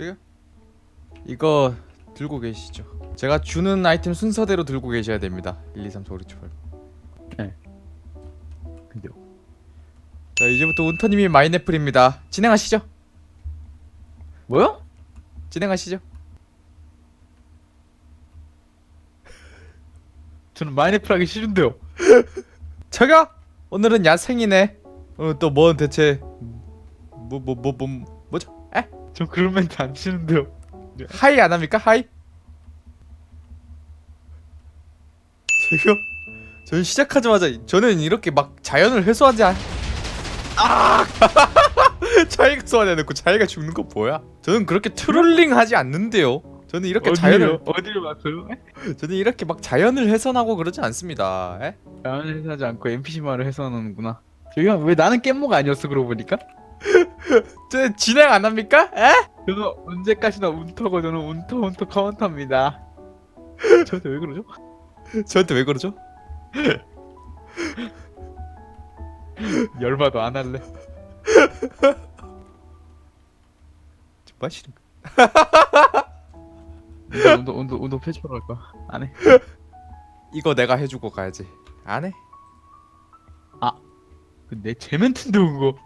저기요. 이거 들고 계시죠. 제가 주는 아이템 순서대로 들고 계셔야 됩니다. 1, 2, 3, 4, 5, 6, 7, 8. 근데요. 자 이제부터 운터님이 마이네플입니다. 진행하시죠. 뭐요? 진행하시죠. 저는 마이네플 하기 싫은데요. 저기요. 오늘은 야생이네. 오늘 또뭐 대체 뭐 뭐 뭐 뭐 뭐죠? 에? 저 그런 멘트 안 치는데요. 하이 안 합니까? 하이? 저기요. 저는 시작하자마자 저는 이렇게 막 자연을 해소하지 않. 아! 자기가 소환해 놓고 자기가 죽는 거 뭐야? 저는 그렇게 트롤링 하지 않는데요. 저는 이렇게 자연을 어디를 봤어요? 저는 이렇게 막 자연을 훼손하고 그러지 않습니다. 에? 자연을 해소하지 않고 NPC 말을 해소하는구나. 저기요 왜 나는 깻모가 아니었어 그러고 보니까? 저 진행 안 합니까? 에? 저는 언제까지나 운터고 저는 운터 운터 카운터입니다. 저한테 왜 그러죠? 저한테 왜 그러죠? 열받아 안 할래. 좀 마시는 거. 운동 운동 운동 갈 거야. 안 해. 이거 내가 해주고 가야지. 안 해? 근데 제 멘트인데 그거.